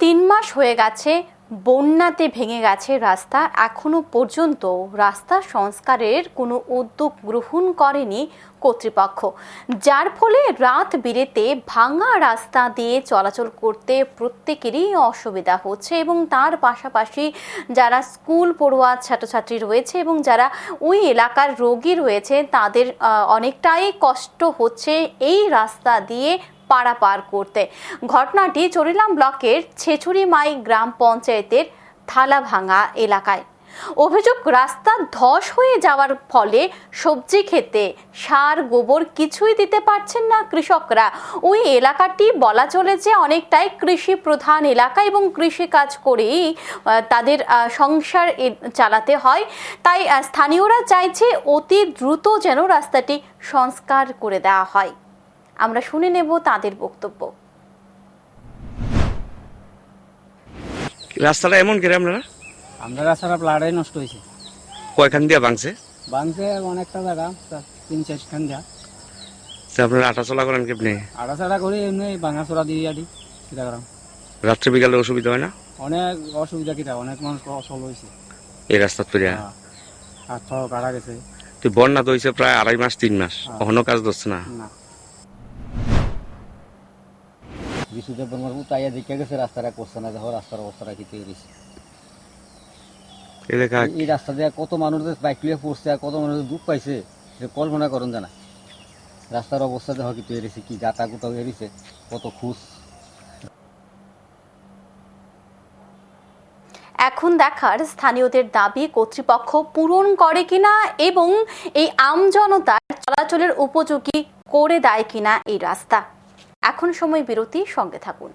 তিন মাস হয়ে গেছে বন্যাতে ভেঙে গেছে রাস্তা। এখনও পর্যন্ত রাস্তা সংস্কারের কোনো উদ্যোগ গ্রহণ করেনি কর্তৃপক্ষ। যার ফলে রাত বিরেতে ভাঙা রাস্তা দিয়ে চলাচল করতে প্রত্যেকেরই অসুবিধা হচ্ছে এবং তার পাশাপাশি যারা স্কুল পড়ুয়া ছাত্রছাত্রী রয়েছে এবং যারা ওই এলাকার রোগী রয়েছে, তাদের অনেকটাই কষ্ট হচ্ছে এই রাস্তা দিয়ে পারাপার করতে। ঘটনাটি চরিলাম ব্লকের ছেছুরিমাই গ্রাম পঞ্চায়েতের থালাভাঙা এলাকায়। অভিযোগ, রাস্তা ধস হয়ে যাওয়ার ফলে সবজি খেতে সার, গোবর কিছুই দিতে পারছেন না কৃষকরা। ওই এলাকাটি বলা চলে যে অনেকটাই কৃষি প্রধান এলাকা এবং কৃষি কাজ করেই তাদের সংসার চালাতে হয়। তাই স্থানীয়রা চাইছে অতি দ্রুত যেন রাস্তাটি সংস্কার করে দেওয়া হয়। আমরা শুনে নেব তাদের বক্তব্য। রাস্তাটা এমন করে আপনারা? আমরা রাস্তাটা প্লাড়াই নষ্ট হয়েছে। কয়খান দিয়ে ভাঙছে? বাংছে অনেকটা জায়গা তিন চারখান যা তা আপনারা আটা চলা করেন কেমনি আড়াচাড়া করে এমনি ভাঙাচোরা দিয়ে আদি কিতা করাম। রাত্রে বিকালে অসুবিধা হয় না? অনেক অসুবিধা কিতা অনেক মানুষ অসল হয়েছে। এই রাস্তা তৈরি হ্যাঁ। হাত পাও কাটা গেছে। তো বন্যা তো হয়েছে প্রায় আড়াই মাস তিন মাস। হ্যাঁ। কখনো কাজ ধরছে না। বিশুদ্ধ বর্মার উতাইয়া দেখে গেছে রাস্তাটা করছে না দেখো রাস্তার অবস্থাটা কি তৈরি এই রাস্তা দিয়ে কত মানুষ বাইক লিয়ে পড়ছে আর কত মানুষ দুঃখ পাইছে কল্পনা করুন জানা। রাস্তার অবস্থা দেখো কি তৈরি কি গাতা কোথাও এরিছে কত খুশ। এখন দেখার স্থানীয়দের দাবি কর্তৃপক্ষ পূরণ করে কিনা এবং এই আমজনতার চলাচলের উপযোগী করে দেয় কিনা এই রাস্তা। এখন সময় বিরতি সঙ্গে থাকুন।